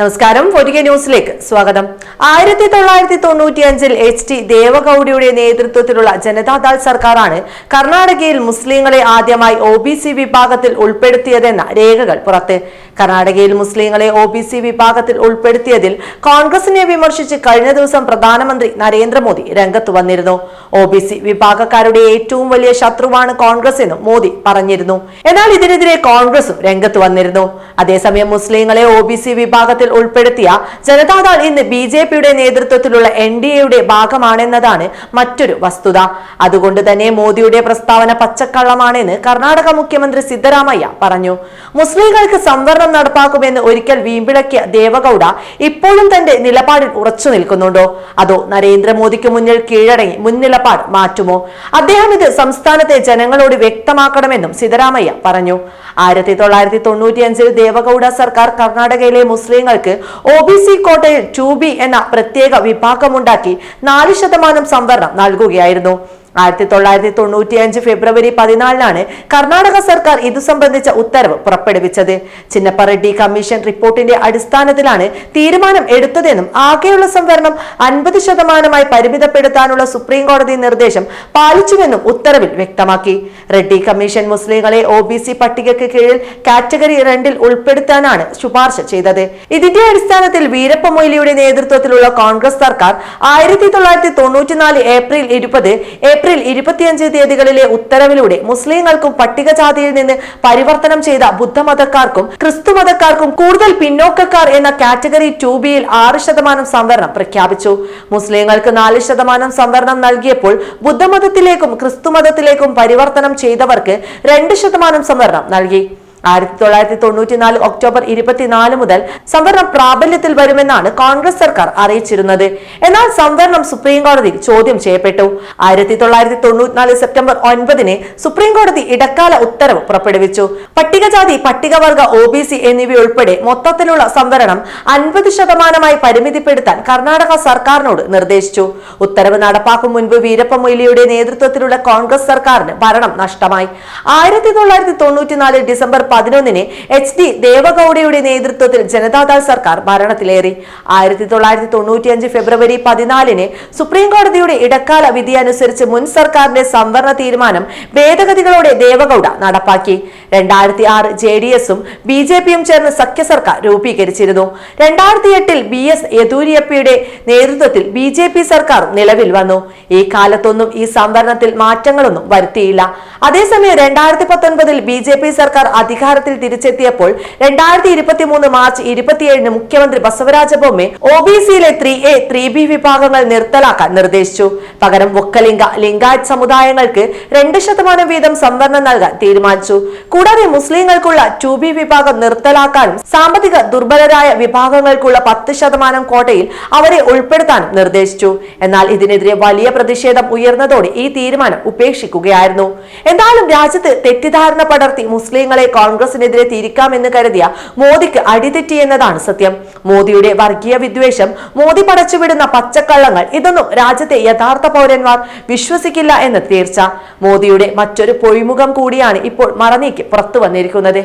നമസ്കാരം. പൊരിക ന്യൂസിലേക്ക് സ്വാഗതം. ആയിരത്തി തൊള്ളായിരത്തി തൊണ്ണൂറ്റി അഞ്ചിൽ എച്ച് ടി ദേവഗൌഡയുടെ നേതൃത്വത്തിലുള്ള ജനതാദൾ സർക്കാരാണ് കർണാടകയിൽ മുസ്ലിങ്ങളെ ആദ്യമായി ഒ ബി സി വിഭാഗത്തിൽ ഉൾപ്പെടുത്തിയതെന്ന രേഖകൾ പുറത്ത്. കർണാടകയിൽ മുസ്ലിങ്ങളെ ഒ ബി സി വിഭാഗത്തിൽ ഉൾപ്പെടുത്തിയതിൽ കോൺഗ്രസിനെ വിമർശിച്ച് കഴിഞ്ഞ ദിവസം പ്രധാനമന്ത്രി നരേന്ദ്രമോദി രംഗത്ത് വന്നിരുന്നു. ഒ ബി സി വിഭാഗക്കാരുടെ ഏറ്റവും വലിയ ശത്രുവാണ് കോൺഗ്രസ് എന്നും മോദി പറഞ്ഞിരുന്നു. എന്നാൽ ഇതിനെതിരെ കോൺഗ്രസും രംഗത്ത് വന്നിരുന്നു. അതേസമയം മുസ്ലിങ്ങളെ ഒ ബി സി വിഭാഗത്തിൽ ഉൾപ്പെടുത്തിയ ജനതാദൾ ഇന്ന് ബി ജെ പിയുടെ നേതൃത്വത്തിലുള്ള എൻ ഡി എയുടെ ഭാഗമാണെന്നതാണ് മറ്റൊരു വസ്തുത. അതുകൊണ്ട് തന്നെ മോദിയുടെ പ്രസ്താവന പച്ചക്കള്ളമാണെന്ന് കർണാടക മുഖ്യമന്ത്രി സിദ്ധരാമയ്യ പറഞ്ഞു. മുസ്ലിങ്ങൾക്ക് സംവരണം നടപ്പാക്കുമെന്ന് ഒരിക്കൽ വീമ്പിളക്കിയ ദേവഗൌഡ ഇപ്പോഴും തന്റെ നിലപാടിൽ ഉറച്ചു നിൽക്കുന്നുണ്ടോ? അതോ നരേന്ദ്രമോദിക്ക് മുന്നിൽ കീഴടങ്ങി മുൻനിലപാട് മാറ്റുമോ? അദ്ദേഹം ഇത് സംസ്ഥാനത്തെ ജനങ്ങളോട് വ്യക്തമാക്കണമെന്നും സിദ്ധരാമയ്യ പറഞ്ഞു. ആയിരത്തി തൊള്ളായിരത്തി തൊണ്ണൂറ്റിയഞ്ചിൽ ദേവഗൌഡ സർക്കാർ കർണാടകയിലെ മുസ്ലിങ്ങൾക്ക് ഒ ബി സി കോട്ടയിൽ ടു ബി എന്ന പ്രത്യേക വിഭാഗമുണ്ടാക്കി നാല് ശതമാനം സംവരണം നൽകുകയായിരുന്നു. ആയിരത്തി തൊള്ളായിരത്തി തൊണ്ണൂറ്റി അഞ്ച് ഫെബ്രുവരി പതിനാലിനാണ് കർണാടക സർക്കാർ ഇതു സംബന്ധിച്ച ഉത്തരവ് പുറപ്പെടുവിച്ചത്. ചിന്നപ്പ റെഡ്ഡി കമ്മീഷൻ റിപ്പോർട്ടിന്റെ അടിസ്ഥാനത്തിലാണ് തീരുമാനം എടുത്തതെന്നും ആകെയുള്ള സംവരണം അൻപത് ശതമാനമായി പരിമിതപ്പെടുത്താനുള്ള സുപ്രീം കോടതി നിർദ്ദേശം പാലിച്ചുവെന്നും ഉത്തരവിൽ വ്യക്തമാക്കി. റെഡ്ഡി കമ്മീഷൻ മുസ്ലിങ്ങളെ ഒ ബി സി പട്ടികയ്ക്ക് കീഴിൽ കാറ്റഗറി രണ്ടിൽ ഉൾപ്പെടുത്താനാണ് ശുപാർശ ചെയ്തത്. ഇതിന്റെ അടിസ്ഥാനത്തിൽ വീരപ്പ മൊയ്ലിയുടെ നേതൃത്വത്തിലുള്ള കോൺഗ്രസ് സർക്കാർ ആയിരത്തി തൊള്ളായിരത്തി തൊണ്ണൂറ്റിനാല് ഏപ്രിൽ ഇരുപത് ഏപ്രിൽ ഇരുപത്തിയഞ്ച് തീയതികളിലെ ഉത്തരവിലൂടെ മുസ്ലിങ്ങൾക്കും പട്ടികജാതിയിൽ നിന്ന് പരിവർത്തനം ചെയ്ത ബുദ്ധമതക്കാർക്കും ക്രിസ്തു മതക്കാർക്കും കൂടുതൽ പിന്നോക്കക്കാർ എന്ന കാറ്റഗറി ടു ബിയിൽ ആറ് ശതമാനം സംവരണം പ്രഖ്യാപിച്ചു. മുസ്ലിങ്ങൾക്ക് നാല് ശതമാനം സംവരണം നൽകിയപ്പോൾ ബുദ്ധമതത്തിലേക്കും ക്രിസ്തുമതത്തിലേക്കും പരിവർത്തനം ചെയ്തവർക്ക് രണ്ട് ശതമാനം സംവരണം നൽകി. ആയിരത്തി തൊള്ളായിരത്തി തൊണ്ണൂറ്റിനാല് ഒക്ടോബർ ഇരുപത്തിനാല് മുതൽ സംവരണം പ്രാബല്യത്തിൽ വരുമെന്നാണ് കോൺഗ്രസ് സർക്കാർ അറിയിച്ചിരുന്നത്. എന്നാൽ സംവരണം സുപ്രീം കോടതിയിൽ ചോദ്യം ചെയ്യപ്പെട്ടു. ആയിരത്തി തൊള്ളായിരത്തി തൊണ്ണൂറ്റിനാല് സെപ്റ്റംബർ ഒൻപതിന് സുപ്രീം കോടതി ഇടക്കാല ഉത്തരവ് പുറപ്പെടുവിച്ചു. പട്ടികജാതി പട്ടികവർഗ ഒ ബി സി എന്നിവയുൾപ്പെടെ മൊത്തത്തിലുള്ള സംവരണം അൻപത് ശതമാനമായി പരിമിതിപ്പെടുത്താൻ കർണാടക സർക്കാരിനോട് നിർദ്ദേശിച്ചു. ഉത്തരവ് നടപ്പാക്കും മുൻപ് വീരപ്പ മൊയ്ലിയുടെ നേതൃത്വത്തിലുള്ള കോൺഗ്രസ് സർക്കാരിന് ഭരണം നഷ്ടമായി. ആയിരത്തി തൊള്ളായിരത്തി തൊണ്ണൂറ്റിനാല് ഡിസംബർ പതിനൊന്നിന് എച്ച് ഡി ദേവഗൌഡയുടെ നേതൃത്വത്തിൽ ജനതാദൾ സർക്കാർ ഭരണത്തിലേറി. ആയിരത്തി തൊള്ളായിരത്തി തൊണ്ണൂറ്റിയഞ്ച് ഫെബ്രുവരി പതിനാലിന് സുപ്രീം കോടതിയുടെ ഇടക്കാല വിധി അനുസരിച്ച് മുൻ സർക്കാരിന്റെ സംവരണ തീരുമാനം ഭേദഗതികളോടെ ദേവഗൌഡ നടപ്പാക്കി. രണ്ടായിരത്തി ആറ് ജെ ഡി എസും ബി ജെ പിയും ചേർന്ന് സഖ്യ സർക്കാർ രൂപീകരിച്ചിരുന്നു. രണ്ടായിരത്തി എട്ടിൽ ബി എസ് യെദൂരപ്പയുടെ നേതൃത്വത്തിൽ ബി ജെ പി സർക്കാർ നിലവിൽ വന്നു. ഈ കാലത്തൊന്നും ഈ സംവരണത്തിൽ മാറ്റങ്ങളൊന്നും വരുത്തിയില്ല. അതേസമയം രണ്ടായിരത്തി പത്തൊൻപതിൽ ബി ജെ പി സർക്കാർ അധികാരത്തിൽ തിരിച്ചെത്തിയപ്പോൾ രണ്ടായിരത്തി ഇരുപത്തി മൂന്ന് മാർച്ച് ഇരുപത്തിയേഴിന് മുഖ്യമന്ത്രി ബസവരാജ ബൊമ്മെ ഒ ബി സിയിലെ ത്രീ എ ത്രീ ബി വിഭാഗങ്ങൾ നിർത്തലാക്കാൻ നിർദ്ദേശിച്ചു. പകരം ഒക്കലിംഗ ലിംഗായത്ത് സമുദായങ്ങൾക്ക് രണ്ട് ശതമാനം വീതം സംവരണം നൽകാൻ തീരുമാനിച്ചു. കൂടാതെ മുസ്ലിങ്ങൾക്കുള്ള ടു ബി വിഭാഗം നിർത്തലാക്കാനും സാമ്പത്തിക ദുർബലരായ വിഭാഗങ്ങൾക്കുള്ള പത്ത് ശതമാനം കോട്ടയിൽ അവരെ ഉൾപ്പെടുത്താനും നിർദ്ദേശിച്ചു. എന്നാൽ ഇതിനെതിരെ വലിയ പ്രതിഷേധം ഉയർന്നതോടെ ഈ തീരുമാനം ഉപേക്ഷിക്കുകയായിരുന്നു. എന്തായാലും രാജ്യത്ത് തെറ്റിദ്ധാരണ പടർത്തി മുസ്ലിങ്ങളെ കോൺഗ്രസിനെതിരെ തിരിക്കാമെന്ന് കരുതിയ മോദിക്ക് അടിതെറ്റിയെന്നതാണ് സത്യം. മോദിയുടെ വർഗീയ വിദ്വേഷം മോദി പടച്ചുവിടുന്ന പച്ചക്കള്ളങ്ങൾ ഇതൊന്നും രാജ്യത്തെ യഥാർത്ഥ പൗരന്മാർ വിശ്വസിക്കില്ല എന്ന് തീർച്ച. മോദിയുടെ മറ്റൊരു പൊയ്മുഖം കൂടിയാണ് ഇപ്പോൾ മറനീക്കി പുറത്തു വന്നിരിക്കുന്നത്.